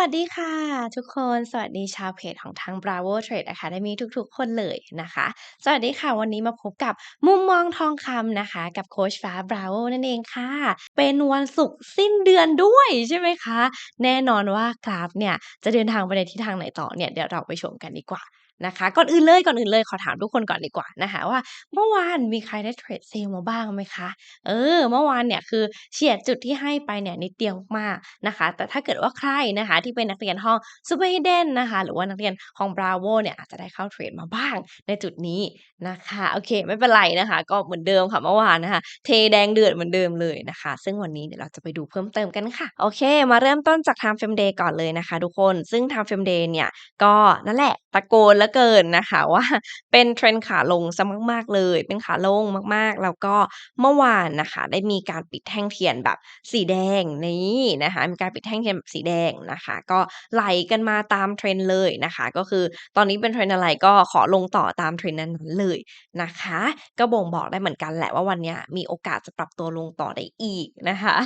วัสดีค่ะ ทุกคน สวัสดีชาวเพจของทาง Bravo Trade Academy ทุก ๆ คนเลยนะคะ สวัสดีค่ะ วันนี้มาพบกับมุมมองทองคำนะคะ กับโคชฟ้า Bravo นั่นเองค่ะ เป็นวันศุกร์สิ้นเดือนด้วยใช่ไหมคะ แน่นอนว่ากราฟเนี่ย จะเดินทางไปในทิศทางไหนต่อเนี่ย เดี๋ยวเราไปชมกันดีกว่า นะคะ ก่อนอื่นเลยก่อนอื่นเลยขอถามทุกคนก่อนดีกว่านะคะว่าเมื่อวานมีใครได้เทรดเซลมาบ้างไหมคะเออ เมื่อวานเนี่ยคือเฉียดจุดที่ให้ไปเนี่ยนิดเดียวมากนะคะ แต่ถ้าเกิดว่าใครนะคะที่เป็นนักเรียนห้อง Super Hidden นนะคะ หรือว่านักเรียนของ Bravo เนี่ยอาจจะได้เข้าเทรดมาบ้างในจุดนี้นะคะโอเค ไม่เป็นไรนะคะ ก็เหมือนเดิมค่ะเมื่อวานนะคะ เทแดงเดือดเหมือนเดิมเลยนะคะ ซึ่งวันนี้เดี๋ยวเราจะไปดูเพิ่มเติมกันค่ะโอเค มาเริ่มต้นจาก Time Frame Day ก่อนเลยนะคะ ทุกคนซึ่ง Time Frame Day เนี่ยก็นั่นแหละตะโกนเหลือเกินนะคะว่าเป็นเทรนขาลงเสียมาก ๆ เลย เป็นขาลงมากๆ แล้วก็เมื่อวานนะคะ ได้มีการปิดแท่งเทียนแบบสีแดงนี่นะคะมีการปิดแท่งเทียนแบบสีแดงนะคะ ก็ไหลกันมาตาม trend เลยนะคะ ก็คือตอนนี้เป็น trend อะไรก็ขอลงต่อตาม trend นั้นๆเลยนะคะ ก็บ่งบอกได้เหมือนกันแหละว่าวันนี้มีโอกาสจะปรับตัวลงต่อได้อีกนะคะ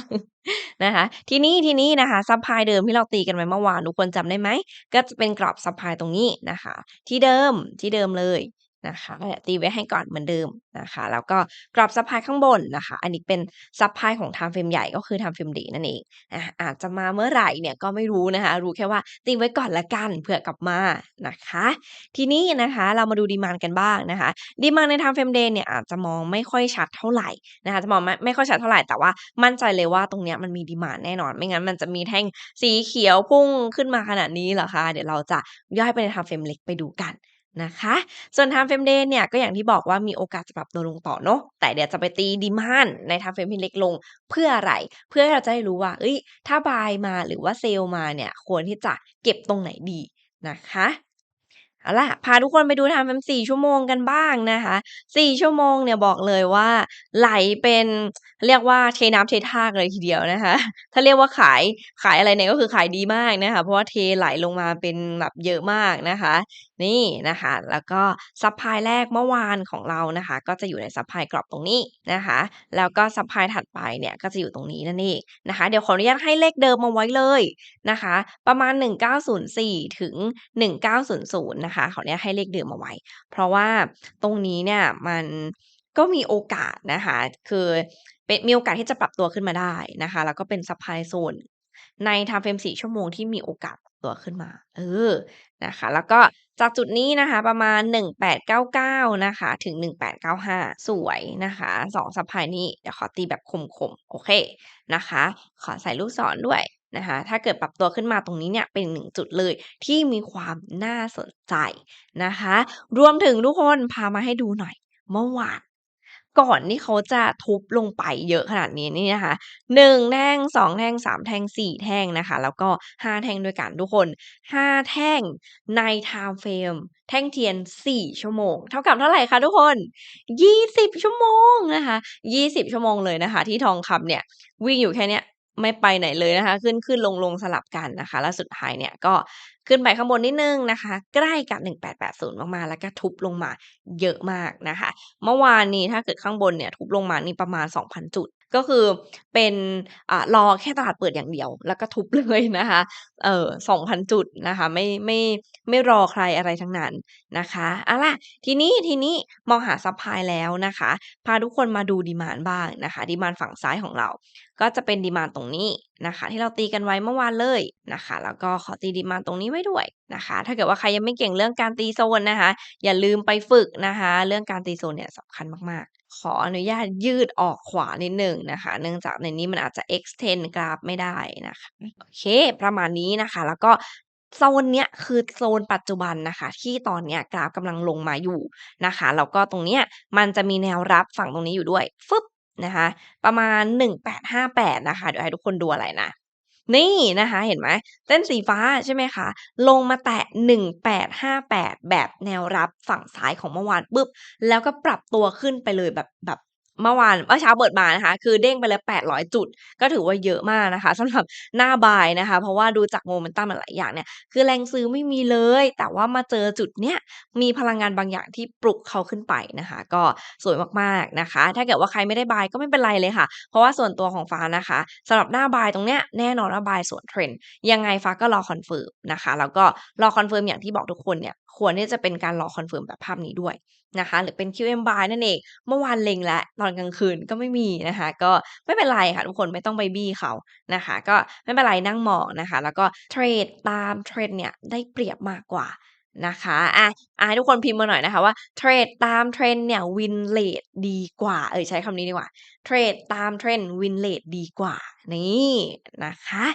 นะคะทีนี้ทีนี้นะคะซัพพลายเดิมที่เราตีกันไว้เมื่อวานทุกคนจำได้ไหมก็จะเป็นกรอบซัพพลายตรงนี้นะคะ ที่เดิมที่เดิมเลย นะคะเนี่ยตีไว้ให้ก่อนเหมือนเดิมนะคะ แล้วก็กรอบซัปพลายข้างบนนะคะ อันนี้เป็นซัปพลายของ Time Frame ใหญ่ก็คือ Time Frame Day นั่นเองอาอาจจะมาเมื่อไหร่เนี่ยก็ไม่รู้นะคะ รู้แค่ว่าตีไว้ก่อนล้วกันเผื่อกลับมานะคะ ทีนี้นะคะเรามาดู Demand กันบ้างนะคะ Demand ใน Time Frame Day เนี่ยอาจจะมองไม่ค่อยชัดเท่าไหร่นะคะจะมองไม่ไม่ค่อยชัดเท่าไหร่แต่ว่ามั่นใจเลยว่าตรงเนี้ยมันมี Demand แน่นอน ไม่งั้นมันจะมีแท่งสีเขียวพุ่งขึ้นมาขนาดนี้เหรอคะเดี๋ยวเราจะย่อยไปใน Time Frame เล็กไปดูกัน นะคะ ส่วน Time Frame Day เนี่ยก็อย่างที่บอกว่ามีโอกาสจะปรับตัวลงต่อเนาะแต่เดี๋ยวจะไปตี Demand ใน Time Frame ที่เล็กลงเพื่ออะไร เพื่อให้เราจะได้รู้ว่าเฮ้ย ถ้า Buy มาหรือว่าเซลล์มาเนี่ย ควรที่จะเก็บตรงไหนดีนะคะเอาล่ะ พาทุกคนไปดู Time Frame 4ชั่วโมงกันบ้างนะคะ4ชั่วโมงเนี่ยบอกเลยว่าไหลเป็นเรียกว่าเทน้ำเทท่ากเลยทีเดียวนะคะ ถ้าเรียกว่าขายขายอะไรเนี่ยก็คือขายดีมากนะคะ เพราะว่าเทไหลลงมาเป็นแบบเยอะมากนะคะ นี่นะคะ แล้วก็ซัปพลายแรกเมื่อวานของเรานะคะ ก็จะอยู่ในซัปพลายกรอบตรงนี้นะคะ แล้วก็ซัปพลายถัดไปเนี่ยก็จะอยู่ตรงนี้นั่นเองนะคะ เดี๋ยวขออนุญาตให้เลขเดิมมาไว้เลยนะคะ ประมาณ 1904 ถึง 1900 นะคะขออนุญาตให้เลขเดิมเอาไว้ เพราะว่าตรงนี้เนี่ยมันก็มีโอกาสนะคะ คือเป็นมีโอกาสที่จะปรับตัวขึ้นมาได้นะคะ แล้วก็เป็นซัปพลายโซนใน Time Frame 4ชั่วโมงที่มีโอกาส ตัวขึ้นมา เออ นะคะ แล้วก็จากจุดนี้นะคะประมาณ 1899 นะคะ ถึง 1895 สวยนะคะ2ซัปพายนี้เดี๋ยวขอตีแบบคมๆ โอเคนะคะ ขอใส่ลูกศรด้วยนะคะ ถ้าเกิดปรับตัวขึ้นมาตรงนี้เนี่ยเป็นอีก1จุดเลยที่มีความน่าสนใจนะคะ รวมถึงทุกคนพามาให้ดูหน่อยเมื่อวาน ก่อนที่เขาจะทุบลงไปเยอะขนาดนี้นี่นะคะ1แท่ง2แท่ง3แท่ง4แท่งนะคะ แล้วก็ห้าแท่งด้วยกันทุกคนห้าแท่งในไทม์เฟรมแท่งเทียน 4 ชั่วโมง เท่ากับเท่าไหร่คะทุกคน 20 ชั่วโมงนะคะ 20 ชั่วโมงเลยนะคะ ที่ทองคำเนี่ย วิ่งอยู่แค่เนี้ย ไม่ไปไหนเลยนะคะ ขึ้นขึ้นลงลงสลับกันนะคะ แล้วสุดท้ายเนี่ยก็ขึ้นไปข้างบนนิดนึงนะคะ ใกล้กับ 1880 มากๆ แล้วก็ทุบลงมาเยอะมากนะคะ เมื่อวานนี้ถ้าเกิดข้างบนเนี่ยทุบลงมานี่ประมาณ 2,000 จุด ก็คือเป็นอรอแค่ตลาดเปิดอย่างเดียว แล้วก็ทุบเลยนะคะเอ่องพันจุดนะคะ ไม่ไม่ไม่รอใครอะไรทั้งนั้นนะคะเอาล่ะทีนี้ทีนี้มองหาซัพพลายแล้วนะคะ พาทุกคนมาดูดีมานบ้างนะคะดีมานฝั่งซ้ายของเรา ก็จะเป็นดีมานตรงนี้ นะคะ ที่เราตีกันไว้เมื่อวานเลยนะคะ แล้วก็ขอตี Demand ตรงนี้ไว้ด้วยนะคะ ถ้าเกิดว่าใครยังไม่เก่งเรื่องการตีโซนนะคะ อย่าลืมไปฝึกนะคะ เรื่องการตีโซนเนี่ยสำคัญมากๆ ขออนุญาตยืดออกขวานิดหนึ่งนะคะ เนื่องจากในนี้มันอาจจะ extend กราฟไม่ได้นะคะโอเค ประมาณนี้นะคะ แล้วก็โซนเนี้ยคือโซนปัจจุบันนะคะ ที่ตอนเนี้ยกราฟกำลังลงมาอยู่นะคะแล้วก็ตรงเนี้ยมันจะมีแนวรับฝั่งตรงนี้อยู่ด้วยฟึบ นะคะประมาณ 1858 นะคะเดี๋ยวให้ทุกคนดูอะไรนะ นี่นะคะเห็นไหมเส้นสีฟ้าใช่ไหมคะ ลงมาแตะ 1858 แบบแนวรับฝั่งซ้ายของเมื่อวานปุ๊บ แล้วก็ปรับตัวขึ้นไปเลยแบบแบบ เมื่อวานเมื่อเช้าเปิดมานะคะ คือเด้งไปเลย800 จุด ก็ถือว่าเยอะมากนะคะสำหรับหน้า buy นะคะ เพราะว่าดูจาก Momentum หลายอย่างเนี่ย คือแรงซื้อไม่มีเลย แต่ว่ามาเจอจุดเนี้ยมีพลังงานบางอย่างที่ปลุกเขาขึ้นไปนะคะ ก็สวยมากๆนะคะ ถ้าเกิดว่าใครไม่ได้ buy ก็ไม่เป็นไรเลยค่ะ เพราะว่าส่วนตัวของฟ้านะคะสำหรับหน้า buy ตรงเนี้ยแน่นอนว่า buy สวนเทรนด์ยังไงฟ้าก็รอคอนเฟิร์มนะคะแล้วก็รอคอนเฟิร์มอย่างที่บอกทุกคนเนี่ยควรที่จะเป็นการรอคอนเฟิร์มแบบภาพนี้ด้วย นะคะ หรือเป็น QM buy นั่นเอง เมื่อวานเล็งแล้ว ตอนกลางคืนก็ไม่มีนะคะ ก็ไม่เป็นไรค่ะทุกคนไม่ต้องไปบี้เขานะคะ ก็ไม่เป็นไรนั่งมองนะคะ แล้วก็เทรดตามเทรดเนี่ยได้เปรียบมากกว่า นะคะอาอาให้ทุกคนพิมพ์มาหน่อยนะคะว่าเทรดตาม trend เนี่ย win rate ดีกว่า เออใช้คำนี้ดีกว่าเทรดตาม trend win rate ดีกว่า นี่นะคะ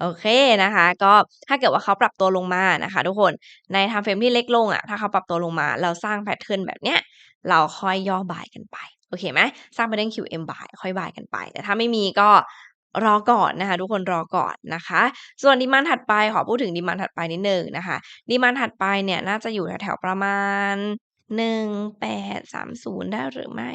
โอเคนะคะ ก็ถ้าเกิดว่าเขาปรับตัวลงมานะคะ ทุกคนใน time frame ที่เล็กลงอะถ้าเขาปรับตัวลงมาแล้วสร้างแพตเทิร์นแบบเนี้ยเราค่อยย่อ buy กันไปโอเคไหมสร้างแพตเทิร์น QM buy ค่อย buy กันไป แต่ถ้าไม่มีก็ รอก่อนนะคะ ทุกคนรอก่อนนะคะ ส่วนดีมานถัดไปขอพูดถึงดีมานถัดไปนิดหนึ่งนะคะดีมานถัดไปเนี่ยน่าจะอยู่แถวๆประมาณ 1830 ได้หรือไม่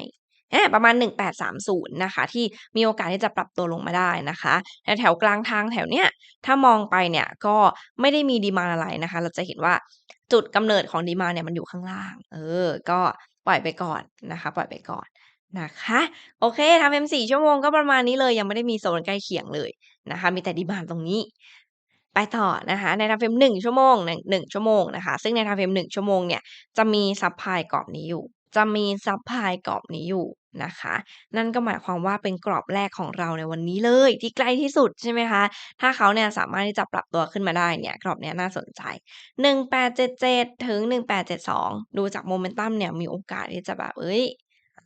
ประมาณ 1830 นะคะ ที่มีโอกาสที่จะปรับตัวลงมาได้นะคะแถวกลางทางแถวเนี้ยถ้ามองไปเนี่ยก็ไม่ได้มีดีมานอะไรนะคะ เราจะเห็นว่าจุดกำเนิดของดีมานเนี่ยมันอยู่ข้างล่าง เออ ก็ปล่อยไปก่อนนะคะ ปล่อยไปก่อน นะคะ โอเค time frame 4ชั่วโมงก็ประมาณนี้เลย ยังไม่ได้มีโซนใกล้เคียงเลยนะคะ มีแต่ดีมานตรงนี้ ไปต่อนะคะ ใน time frame 1ชั่วโมง1 1ชั่วโมงนะคะ ซึ่งใน time frame 1ชั่วโมงเนี่ย จะมีซัปพลายกรอบนี้อยู่ จะมีซัปพลายกรอบนี้อยู่นะคะ นั่นก็หมายความว่าเป็นกรอบแรกของเราในวันนี้เลย ที่ใกล้ที่สุดใช่ไหมคะ ถ้าเขาเนี่ยสามารถที่จะปรับตัวขึ้นมาได้เนี่ยกรอบเนี้ยน่าสนใจ 1877 ถึง 1872 ดูจาก Momentum เนี่ยมีโอกาสที่จะแบบเฮ้ย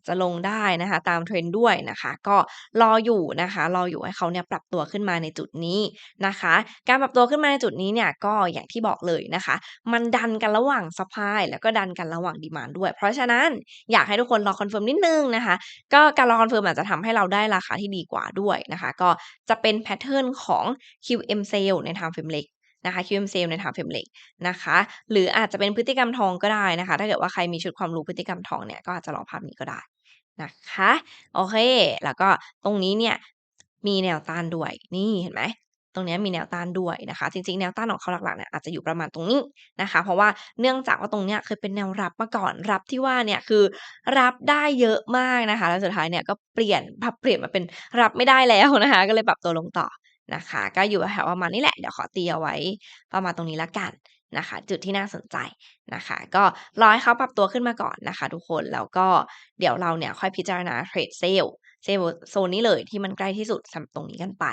จะลงได้นะคะ ตาม trend ด้วยนะคะ ก็รออยู่นะคะ รออยู่ให้เขาเนี่ยปรับตัวขึ้นมาในจุดนี้นะคะ การปรับตัวขึ้นมาในจุดนี้เนี่ยก็อย่างที่บอกเลยนะคะ มันดันกันระหว่างซัปพลายแล้วก็ดันกันระหว่างดีมานด์ด้วย เพราะฉะนั้นอยากให้ทุกคนรอคอนเฟิร์มนิดนึงนะคะ ก็การรอคอนเฟิร์มอาจจะทำให้เราได้ราคาที่ดีกว่าด้วยนะคะ ก็จะเป็นแพตเทิร์นของ QM Sale ใน time frame เล็กนะคะ QM Sale ใน time frame เล็กนะคะ หรืออาจจะเป็นพฤติกรรมทองก็ได้นะคะ ถ้าเกิดว่าใครมีชุดความรู้พฤติกรรมทองเนี่ยก็อาจจะรอภาพนี้ก็ได้ นะคะ โอเค แล้วก็ตรงนี้เนี่ยมีแนวต้านด้วย นี่เห็นไหม ตรงนี้มีแนวต้านด้วยนะคะ จริงๆ แนวต้านของเขาหลักๆเนี่ยอาจจะอยู่ประมาณตรงนี้นะคะ เพราะว่าเนื่องจากว่าตรงเนี้ยเคยเป็นแนวรับมาก่อน รับที่ว่าเนี่ยคือรับได้เยอะมากนะคะ แล้วสุดท้ายเนี่ยก็เปลี่ยนปรับเปลี่ยนมาเป็นรับไม่ได้แล้วนะคะ ก็เลยปรับตัวลงต่อนะคะ ก็อยู่แถวประมาณนี้แหละ เดี๋ยวขอตีเอาไว้ประมาณตรงนี้แล้วกัน นะคะ จุดที่น่าสนใจนะคะ ก็รอให้เขาปรับตัวขึ้นมาก่อนนะคะ ทุกคนแล้วก็เดี๋ยวเราเนี่ยค่อยพิจารณาเทรดเซลล์เซลล์โซนนี้เลยที่มันใกล้ที่สุดสำหรับตรงนี้กันไป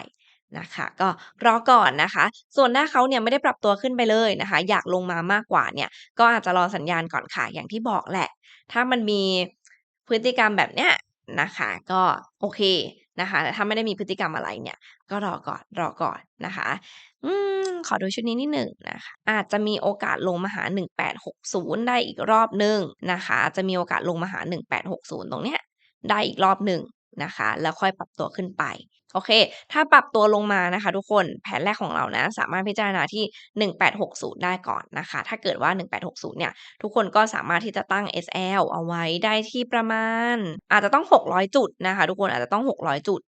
นะคะก็รอก่อนนะคะ ส่วนถ้าเขาเนี่ยไม่ได้ปรับตัวขึ้นไปเลยนะคะ อยากลงมามากกว่าเนี่ย ก็อาจจะรอสัญญาณก่อนค่ะอย่างที่บอกแหละ ถ้ามันมีพฤติกรรมแบบเนี้ยนะคะ ก็โอเคนะคะแต่ถ้าไม่ได้มีพฤติกรรมอะไรเนี่ย ก็รอก่อนรอก่อนนะคะ อืม ขอดูชุดนี้นิดหนึ่งนะคะอาจจะมีโอกาสลงมาหา 1860 ได้อีกรอบหนึ่งนะคะจะมีโอกาสลงมาหา 1860 ตรงเนี้ยได้อีกรอบหนึ่งนะคะ แล้วค่อยปรับตัวขึ้นไปโอเค ถ้าปรับตัวลงมานะคะ ทุกคนแผนแรกของเรานะ สามารถพิจารณาที่ 1860 ได้ก่อนนะคะ ถ้าเกิดว่า 1860 เนี่ย ทุกคนก็สามารถที่จะตั้ง SL เอาไว้ได้ที่ประมาณ อาจจะต้อง 600 จุดนะคะ ทุกคนอาจจะต้อง 600 จุด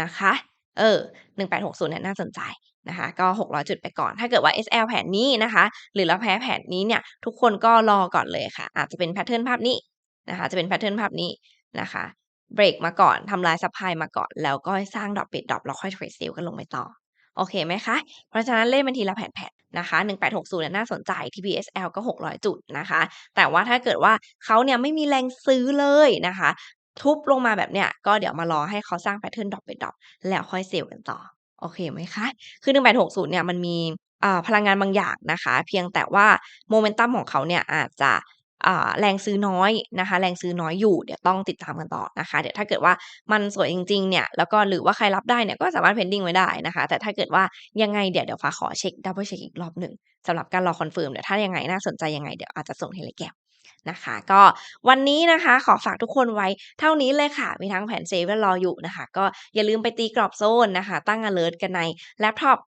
นะคะ เออ 1860 เนี่ยน่าสนใจ นะคะก็ 600 จุดไปก่อน ถ้าเกิดว่า SL แผนนี้นะคะ หรือเราแพ้แผนนี้เนี่ยทุกคนก็รอก่อนเลยค่ะ อาจจะเป็นแพตเทิร์นภาพนี้นะคะจะเป็นแพตเทิร์นภาพนี้นะคะเบรกมาก่อนทำลายซัปพลายมาก่อน แล้วก็สร้างดรอปปิดดรอปแล้วค่อยเทรดเซลล์กันลงไปต่อ โอเคไหมคะ เพราะฉะนั้นเล่นเป็นทีละแผ่นๆนะคะ 1860เนี่ยน่าสนใจ TPSL ก็ 600 จุดนะคะ แต่ว่าถ้าเกิดว่าเขาเนี่ยไม่มีแรงซื้อเลยนะคะ ทุบลงมาแบบเนี้ยก็เดี๋ยวมารอให้เขาสร้างแพตเทิร์นดรอปปิดดรอปแล้วค่อยเซลล์กันต่อ โอเคไหมคะ คือ 1860 เนี่ย มันมีอ่าพลังงานบางอย่างนะคะ เพียงแต่ว่า Momentum ของเขาเนี่ยอาจจะอ่าแรงซื้อน้อยนะคะ แรงซื้อน้อยอยู่ เดี๋ยวต้องติดตามกันต่อนะคะ เดี๋ยวถ้าเกิดว่ามันสวยจริงๆ เนี่ย แล้วก็หรือว่าใครรับได้เนี่ย ก็สามารถ pending ไว้ได้นะคะ แต่ถ้าเกิดว่ายังไงเดี๋ยวเดี๋ยวฟ้าขอเช็ก double check อีกรอบหนึ่งสำหรับการรอคอนเฟิร์มเดี๋ยวถ้ายังไงน่าสนใจยังไงเดี๋ยวอาจจะส่ง Telegram นะคะ ก็วันนี้นะคะขอฝากทุกคนไว้เท่านี้เลยค่ะ มีทั้งแผนเซลล์รออยู่นะคะ ก็อย่าลืมไปตีกรอบโซนนะคะ ตั้งอะเลิร์ตกันในแล็ปท็อป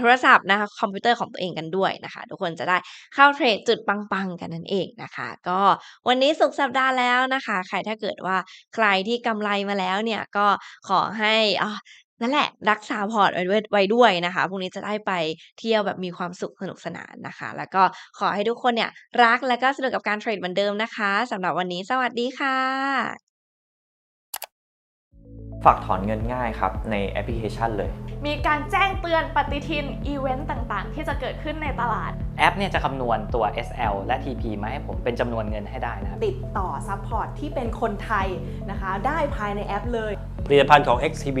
โทรศัพท์นะคะคอมพิวเตอร์ของตัวเองกันด้วยนะคะ ทุกคนจะได้เข้าเทรดจุดปังๆ กันนั่นเองนะคะ ก็วันนี้สุดสัปดาห์แล้วนะคะ ใครถ้าเกิดว่าใครที่กำไรมาแล้วเนี่ยก็ขอให้อ่า นั่นแหละรักษาพอร์ตไว้ด้วยไว้ด้วยนะคะพรุ่งนี้จะได้ไปเที่ยวแบบมีความสุขสนุกสนานนะคะ แล้วก็ขอให้ทุกคนเนี่ยรักและก็สนุกกับการเทรดเหมือนเดิมนะคะสำหรับวันนี้สวัสดีค่ะ ฝากถอนเงินง่ายครับในแอปพลิเคชันเลย มีการแจ้งเตือนปฏิทินอีเวนต์ต่างๆ ที่จะเกิดขึ้นในตลาด แอปเนี่ยจะคำนวณตัว SL และ TP มาให้ผมเป็นจำนวนเงินให้ได้นะครับ ติดต่อซัพพอร์ตที่เป็นคนไทยนะคะ ได้ภายในแอปเลย ผลิตภัณฑ์ของ XTB